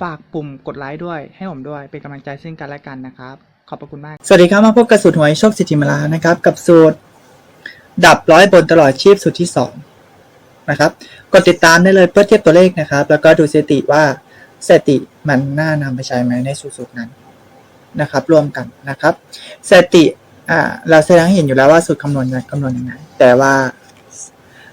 ฝากปุ่มกดไลค์ด้วยให้ผมด้วยเป็นกำลังใจซึ่งกันและกันนะครับ ขอบพระคุณมาก สวัสดีครับมาพบกับสูตรหวยโชคสิทธิมลานะครับ กับสูตร ดับร้อยบนตลอดชีพสูตรที่สองนะครับ กดติดตามได้เลยเพื่อเทียบตัวเลขนะครับ แล้วก็ดูสถิติว่าสถิติมันน่านำไปใช้ไหมในสูตรนั้นนะครับรวมกันนะครับสถิติอ่าเราแสดงให้เห็นอยู่แล้วว่าสูตรคำนวณจะคำนวณยังไงแต่ว่า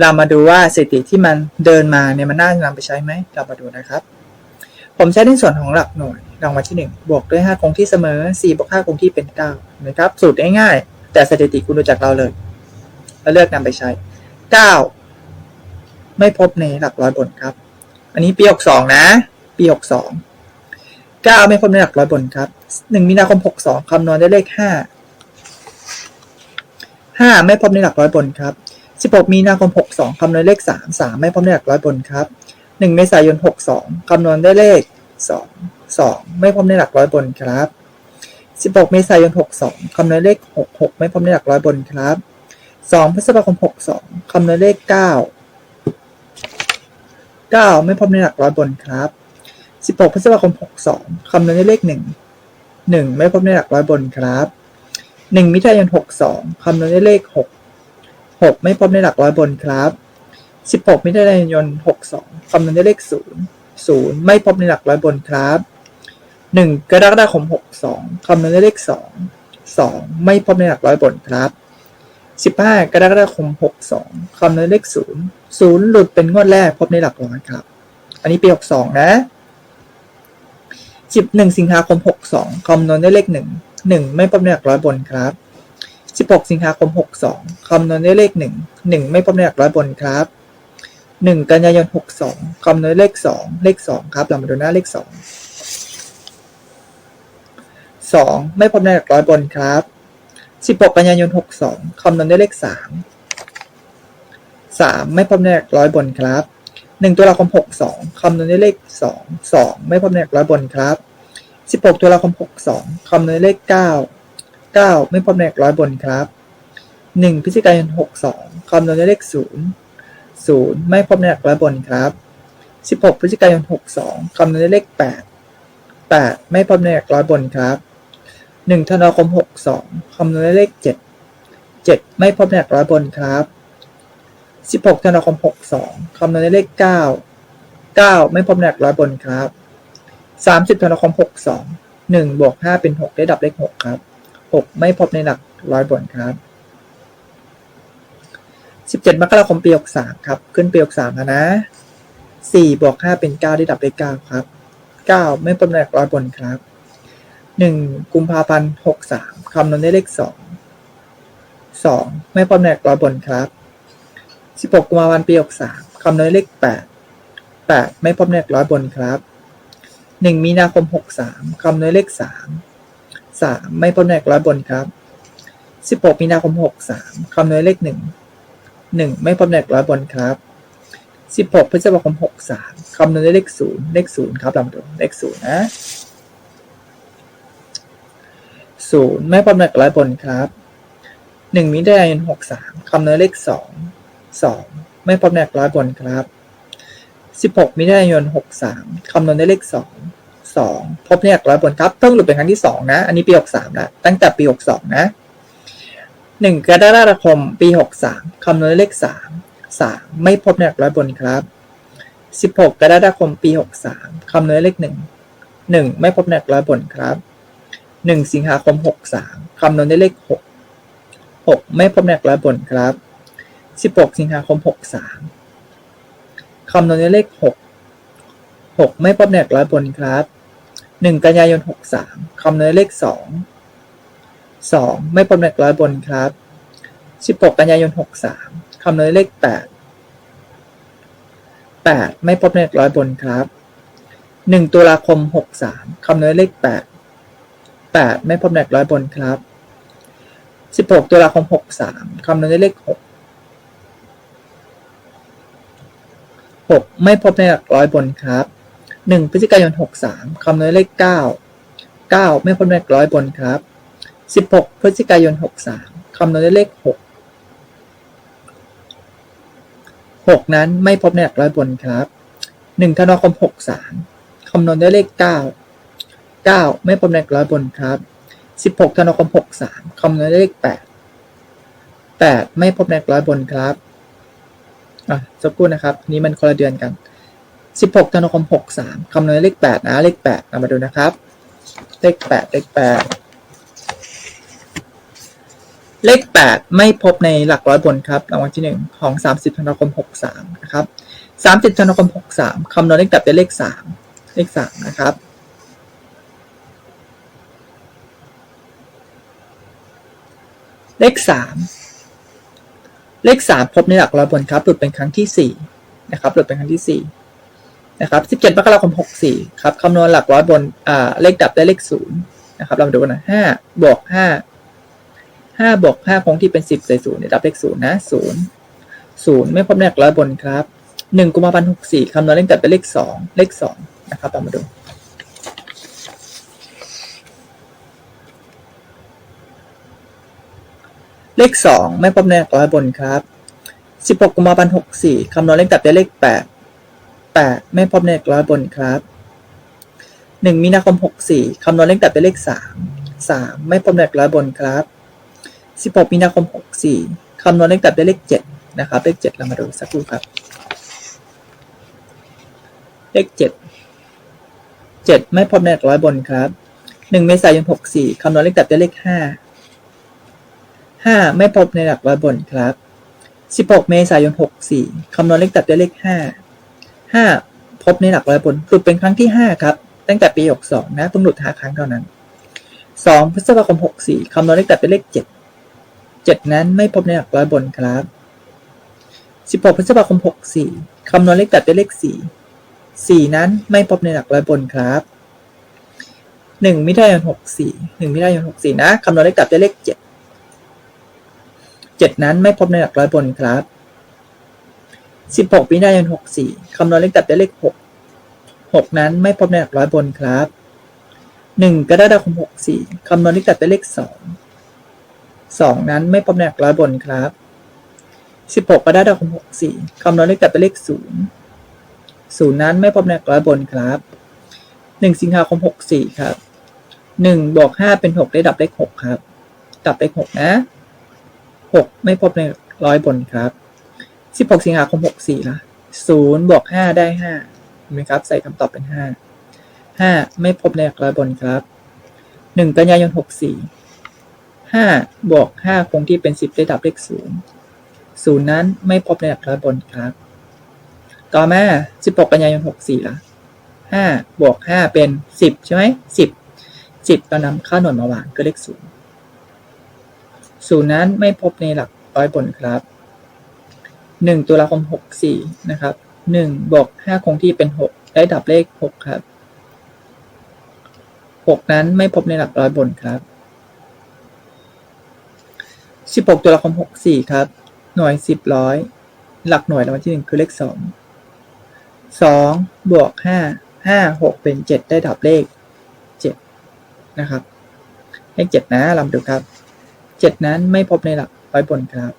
เรามาดูว่าสถิติที่มันเดินมาเนี่ยมันน่านำไปใช้ไหมเรามาดูนะครับ ผมใช้ในส่วนของหลักหน่วยรางวัลที่ 1 บวกด้วย 5 คงที่เสมอ 4 บวก 5 คงที่เป็น9นะครับ สูตรง่ายๆ แต่สถิติคุณดูจากเราเลย แล้วเลือกนำไปใช้ 9 ไม่พบในหลักร้อยบนครับ อันนี้ปี62นะ ปี62 9ไม่พบในหลักร้อยบนครับ1มีนาคม62คำนวณได้เลข5 5ไม่พบในหลักร้อยบนครับ16มีนาคม62คำนวณเลข3 3ไม่พบในหลักร้อยบนครับ 1เมษายน62คำนวณได้เลข2 2ไม่พบในหลักร้อยบนครับ16เมษายน62คำนวณเลข6 6ไม่พบในหลักร้อยบนครับ2พฤษภาคม62คำนวณเลข9 9ไม่พบในหลักร้อยบนครับ16พฤษภาคม62คำนวณได้เลข1 1ไม่พบในหลักร้อยบนครับ1มิถุนายน62คำนวณได้เลข6 6ไม่พบในหลักร้อยบนครับ 16 มิถุนายน 62 คำนวณได้เลข 0 0 ไม่พบในหลักร้อยบนครับ 1 กรกฎาคม 62 คำนวณได้เลข 2 2 ไม่พบในหลักร้อยบนครับ 15 กรกฎาคม 62 คำนวณได้เลข 0 0 หลุดเป็นงวดแรกพบในหลักร้อยครับ อันนี้ปี 62 นะ 11 สิงหาคม 62 คำนวณได้เลข 1 1 ไม่พบในหลักร้อยบนครับ 16 สิงหาคม 62 คำนวณได้เลข 1 1 ไม่พบในหลักร้อยบนครับ หนึ่งกันยายนหกสองคำนวณเลขสองเลขสองครับ เรามาดูหน้าเลขสองสองไม่พบในหลักร้อยบนครับสิบหกกันยายนหกสองคำนวณด้วยเลขสามสามไม่พบในหลักร้อยบนครับหนึ่งตัวละครหกสองคำนวณด้วยเลขสองสองไม่พบในหลักร้อยบนครับสิบหกตัวละครหกสองคำนวณด้วยเลขเก้าเก้าไม่พบในหลักร้อยบนครับหนึ่งพฤศจิกายนหกสองคำนวณด้วยเลขศูนย์ ไม่พบในหลักร้อยบนครับ 16 พฤศจิกายน 62คำนวณได้เลข 8 8 ไม่พบในหลักร้อยบนครับ 1 ธันวาคม 62คำนวณได้เลข 7 7 ไม่พบในหลักร้อยบนครับ 16 ธันวาคม 62คำนวณได้เลข 9 9 ไม่พบในหลักร้อยบนครับ 30 ธันวาคม 62 1บวก5เป็น 6 ได้ดับเลข 6 ครับ 6 ไม่พบในหลักร้อยบนครับ 17 มกราคมปี63ครับ ขึ้นปี63แล้วนะ4บวก5เป็น 9 ได้ดับเลข9ครับ 9 ไม่พบในหลักร้อยบนครับ 1 กุมภาพันธ์63คำนวณได้เลข 2 2 ไม่พบในหลักร้อยบนครับ 16 กุมภาพันธ์ปี63คำนวณได้เลข 8 8 ไม่พบในหลักร้อยบนครับ 1 มีนาคม 63คำนวณได้เลข 3 3 ไม่พบในหลักร้อยบนครับ 16 มีนาคม 63คำนวณได้เลข 1 หนึ่งไม่พบในหลักร้อยบนครับสิบหกพฤษภาคมหกสามคำนวณด้วยเลขศูนย์เลขศูนย์ครับเรามาดูเลขศูนย์นะศูนย์ไม่พบในหลักร้อยบนครับหนึ่งมิถุนายนหกสามคำนวณเลขสองสองไม่พบในหลักร้อยบนครับสิบหกมิถุนายนหกสามคำนวณด้วยเลขสองสองพบในหลักร้อยบนครับเพิ่งหลุดเป็นครั้งที่สองนะ อันนี้ปีหกสามแล้วตั้งแต่ปีหกสองนะ หนึ่งกรกฎาคมปีหกสามคำนวณเลขสามสามไม่พบในหลักร้อยบนครับสิบหกกรกฎาคมปีหกสามคำนวณเลขหนึ่งหนึ่งไม่พบในหลักร้อยบนครับหนึ่งสิงหาคมหกสามคำนวณได้เลขหกหกไม่พบในหลักร้อยบนครับสิบหกสิงหาคมหกสามคำนวณด้เลขหกหกไม่พบในหลักร้อยบนครับหนึ่งกันยายนหกสามคำนวณเลขสอง สองไม่พบในหลักร้อยบนครับสิบหกกันยายนหกสามคำนวณด้วยเลขแปดแปดไม่พบในหลักร้อยบนครับหนึ่งตุลาคมหกสามคำนวณด้วยเลขแปดแปดไม่พบในหลักร้อยบนครับสิบหกตุลาคมหกสามคำนวณด้วยเลขหกหกไม่พบในหลักร้อยบนครับหนึ่งพฤศจิกายนหกสามคำนวณด้วยเลขเก้าเก้าไม่พบในหลักร้อยบนครับ สิบหกพฤศจิกายนหกสามคำนวณด้วยเลขหกหกนั้นไม่พบในหลักร้อยบนครับหนึ่งธันวาคมหกสามคำนวณด้วยเลขเก้าเก้าไม่พบในหลักร้อยบนครับสิบหกธันวาคมหกสามคำนวณด้วยเลขแปดแปดไม่พบในหลักร้อยบนครับ อะสักครู่นะครับ นี่มันคนละเดือนกันสิบหกธันวาคมหกสามคำนวณด้วยเลขแปดนะ เลขแปดเรามาดูนะครับ เลขแปดเลขแปด เลขแปดไม่พบในหลักร้อยบนครับรางวัลที่หนึ่งของสามสิบธันวาคมหกสามนะครับสามสิบธันวาคมหกสามคำนวณเลขดับด้วยเลขสามเลขสามนะครับ เลขสามเลขสามพบในหลักร้อยบนครับหลุดเป็นครั้งที่สี่นะครับหลุดเป็นครั้งที่สี่นะครับสิบเจ็ดมกราคมหกสี่ครับคำนวณหลักร้อยบนอ่าเลขดับได้เลขศูนย์นะครับ เรามาดูกันนะห้าบวกห้า ห้าบวกห้าคงที่เป็นสิบใส่ศูนย์เนี่ยดับเลขศูนย์นะศูนย์ศูนย์ไม่พบในหลักร้อยบนครับหนึ่งกุมภาพันธ์หกสี่คำนวณเลขดับเป็นเลขสองเลขสองนะครับเรามาดูเลขสองไม่พบในหลักร้อยบนครับสิบหกกุมภาพันธ์หกสี่คำนวณเลขดับได้เลขแปดแปดไม่พบในหลักร้อยบนครับหนึ่งมีนาคมหกสี่คำนวณเลขดับได้เลขสามสามไม่พบในหลักร้อยบนครับ สิบหกมีนาคมหกสี่คำนวณเลขดับได้เลขเจ็ดนะครับ เลขเจ็ดเรามาดูสักครู่ครับ เลขเจ็ดเจ็ดไม่พบในหลักร้อยบนครับหนึ่งเมษายนหกสี่คำนวณเลขดับได้เลขห้าห้าไม่พบในหลักร้อยบนครับสิบหกเมษายนหกสี่คำนวณเลขตัดด้เลขห้าห้าพบในหลักร้อยบนหลุดเป็นครั้งที่ห้าครับ ตั้งแต่ปีหกสองนะเพิ่งหลุดห้าครั้งเท่านั้นสองพฤษภาคมหกสี่คำนวณเลขตัดด้เลขเจ็ดเจ็ดนั้นไม่พบในหลักร้อยบนครับสิบหกพฤษภาคมหกสี่คำนวณเลขตัดด้วยเลขสี่สี่นั้นไม่พบในหลักร้อยบนครับหนึ่งมิถุนายนหกสี่หนึ่งมิถุนายนหกสี่นะ คำนวณเลขตัดด้วยเลขเจ็ดเจ็ดนั้นไม่พบในหลักร้อยบนครับสิบหกมิถุนายนหกสี่คำนวณเลขตัดได้เลขหกหกนั้นไม่พบในหลักร้อยบนครับหนึ่งกรกฎาคมหกสี่คำนวณเลขตัดได้เลขส สองนั้นไม่พบในหลักร้อยบนครับสิบหกกรกฎาคมหกสี่คำนวณเลขตัดได้เลขศูนย์ศูนย์นั้นไม่พบในหลักร้อยบนครับหนึ่งสิงหาคมหกสี่ครับหนึ่งบวกห้าเป็นหกได้ดับเลขหกครับ ดับเลขหกนะหกไม่พบในร้อยบนครับสิบหกสิงหาคมหกสี่ละศูนย์บวกห้าได้ห้าเห็นไหมครับ ใส่คำตอบเป็นห้าห้าไม่พบในหลักร้อยบนครับหนึ่งกันยายนหกสี่ ห้าบวกห้าคงที่เป็นสิบได้ดับเลขศูนย์ศูนย์นั้นไม่พบในหลักร้อยบนครับ ต่อมาสิบหกกันยายนหกสี่ละห้าบวกห้าเป็นสิบใช่ไหมสิบสิบเรานำค่าหน่วยมาวางก็เลขศูนย์ศูนย์นั้นไม่พบในหลักร้อยบนครับหนึ่งตุลาคมหกสี่นะครับหนึ่งบวกห้าคงที่เป็นหกได้ดับเลขหกครับหกนั้นไม่พบในหลักร้อยบนครับ สิบหกตุลาคมหกสี่ครับ หน่วยสิบร้อย หลักหน่วยรางวัลที่หนึ่งคือเลขสอง สองบวกห้า ห้าหกเป็นเจ็ดได้ดับเลขเจ็ดนะครับ เลขเจ็ดนะลำดูครับ เจ็ดนั้นไม่พบในหลักร้อยบนครับ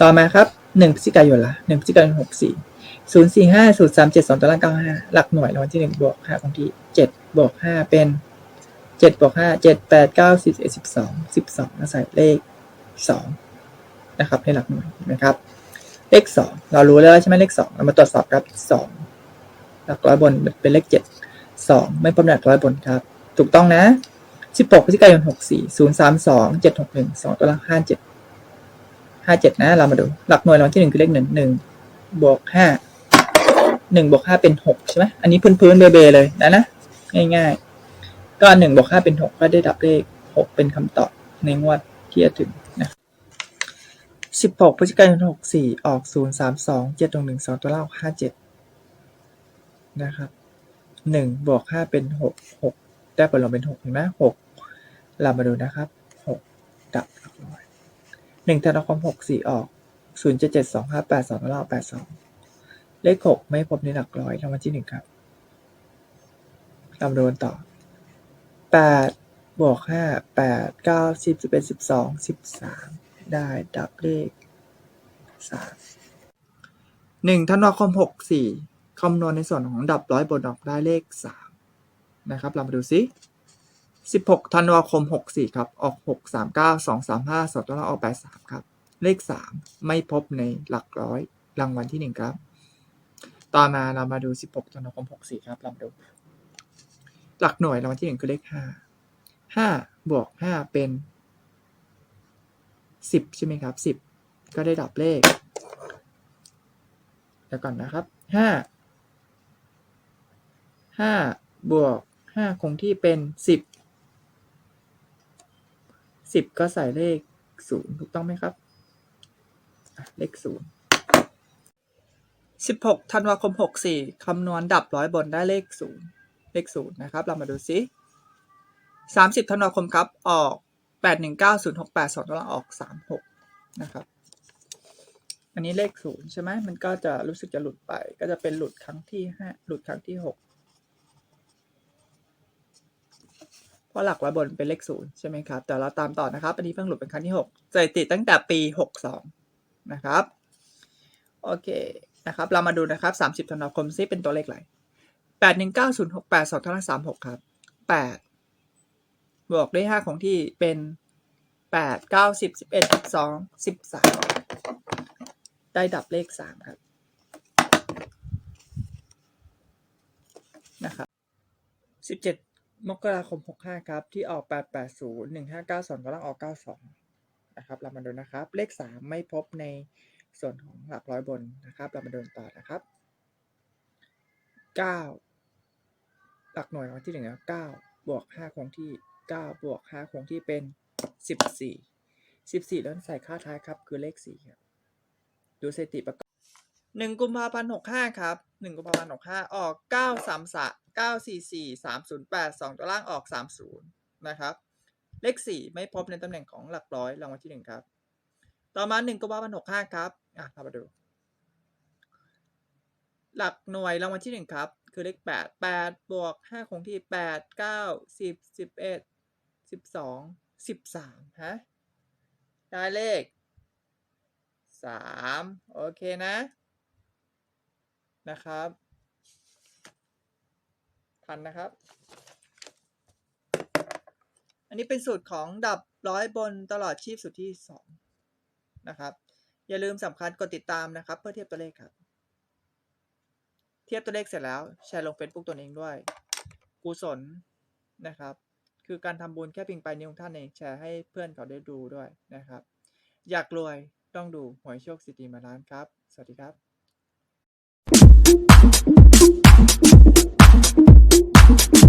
ต่อมาครับหนึ่งพฤศจิกายนละหนึ่งพฤศจิกายนหกสี่ศูนย์สี่ห้าศูนย์สามเจ็ดสองตารางเก้าห้าหลักหน่วยรางวัลที่หนึ่งบวกห้าคงที่เจ็ดบวกห้าเป็น เจ็ดบวกห้าเจ็ดแปดเก้าสิบเอ็ดสิบสองสิบสองใส่เลขสองนะครับในหลักหน่วยนะครับ เลขสองเรารู้แล้วใช่ไหมเลขสองเรามาตรวจสอบครับสองหลักร้อยบนเป็นเลขเจ็ดสองไม่พบหลักร้อยบนครับ ถูกต้องนะสิบหกพฤศจิกายนหกสี่ศูนย์สามสองเจ็ดหกหนึ่งสองตัวละห้าเจ็ดห้าเจ็ดนะ เรามาดู หลักหน่วยรางวัลที่หนึ่งคือเลขหนึ่งหนึ่งบวกห้าหนึ่งบวกห้าเป็นหกใช่ไหมอันนี้พื้นพื้นๆเบเบเลยนะนะ ง่ายๆ ก็หนึ่งบวกห้าเป็นหกก็ได้ดับเลขหกเป็นคำตอบในงวดที่จะถึงนะสิบหกพฤศจิกายนหกสี่ออกศูนย์สามสองเจ็ดหนึ่งหนึ่งสองตัวเล่าห้าเจ็ดนะครับหนึ่งบวกห้าเป็นหกหกได้ผลลัพธ์เป็นหกเห็นไหมหกเรามาดูนะครับหกดับหลักร้อยหนึ่งธันวาคมหกสี่ออกศูนย์เจ็ดเจ็ดสองห้าแปดสองตัวเล่าแปดสองเลขหกไม่พบในหลักร้อยรางวัลที่หนึ่งครับเรามาดูกันต่อ แปดบวกห้าแปดเก้าสิบสิบเอ็ดสิบสองสิบสามได้ดับเลขสามหนึ่งธันวาคมหกสี่คำนวณในส่วนของดับร้อยบนออกได้เลขสามนะครับ เรามาดูซิสิบหกธันวาคมหกสี่ครับ ออกหกสามเก้าสองสามห้าสองตัวเราออกแปดสามครับ เลขสามไม่พบในหลักร้อยรางวัลที่หนึ่งครับ ต่อมาเรามาดูสิบหกธันวาคมหกสี่ครับ เรามาดู หลักหน่วยรางวัลที่หนึ่งคือเลขห้าห้าบวกห้าเป็นสิบใช่ไหมครับสิบก็ได้ดับเลขเดี๋ยวก่อนนะครับห้าห้าบวกห้าคงที่เป็นสิบสิบก็ใส่เลขศูนย์ถูกต้องไหมครับ เลขศูนย์สิบหกธันวาคมหกสี่คำนวณดับร้อยบนได้เลขศูนย์ เลขศูนย์นะครับ เรามาดูซิสามสิบธันวาคมครับ ออกแปดหนึ่งเก้าศูนย์หกแปดสองออกสามหกนะครับ อันนี้เลขศูนย์ใช่ไหมมันก็จะรู้สึกจะหลุดไป ก็จะเป็นหลุดครั้งที่ห้าหลุดครั้งที่หกเพราะหลักร้บนเป็นเลขศูนย์ใช่ไหมครับ แต่เราตามต่อนะครับ อันนี้เพิ่งหลุดเป็นครั้งที่หกสถิติตั้งแต่ปีหกสองนะครับ โอเค นะครับ เรามาดูนะครับสามสิบธันวาคมซิเป็นตัวเลขอะไร แปดหนึ่งเก้าศูนย์หกแปดสองเท่าสามหกครับแปดบวกด้วยห้าของที่เป็นแปดเก้าสิบสิบเอ็ดสิบสองสิบสามได้ดับเลขสามครับนะครับสิบเจ็ดมกราคมหกห้าครับ ที่ออกแปดแปดศูนย์หนึ่งห้าเก้าสองกำลังออกเก้าสองนะครับเรามาดูนะครับ เลขสามไม่พบในส่วนของหลักร้อยบนนะครับเรามาดูต่อนะครับเก้า หลักหน่วยของที่หนึ่งเก้าบวกห้าคงที่เก้าบวกห้าคงที่เป็นสิบสี่สิบสี่แล้วใส่ค่าท้ายครับ คือเลขสี่ครับ ดูสถิติประกอบหนึ่งกุมภาพันธ์หกห้าครับหนึ่งกุมภาพันธ์หกห้าออกเก้าสามสะเก้าสี่สี่สามศูนย์แปดสองตัวล่างออกสามศูนย์นะครับ เลขสี่ไม่พบในตำแหน่งของหลักร้อยรางวัลที่หนึ่งครับ ต่อมาหนึ่งกุมภาพันธ์หกห้าครับ อะเรามาดู หลักหน่วยรางวัลที่หนึ่งครับ คือเลขแปดแปดบวกห้าคงที่แปดเก้าสิบสิบเอ็ดสิบสองสิบสามฮะ ได้เลขสามโอเคนะ นะครับ ทันนะครับ อันนี้เป็นสูตรของดับร้อยบนตลอดชีพสูตรที่สองนะครับ อย่าลืมสำคัญกดติดตามนะครับ เพื่อเทียบตัวเลขครับ ทียบตัวเลขเสร็จแล้วแชร์ลง Facebook ตัวเองด้วย กุศลนะครับ คือการทำบุญแค่เพียงปลายนิ้วของท่านเองแชร์ให้เพื่อนเขาได้ดูด้วยนะครับ อยากรวยต้องดูหวยโชคสิตีมาล้านครับ สวัสดีครับ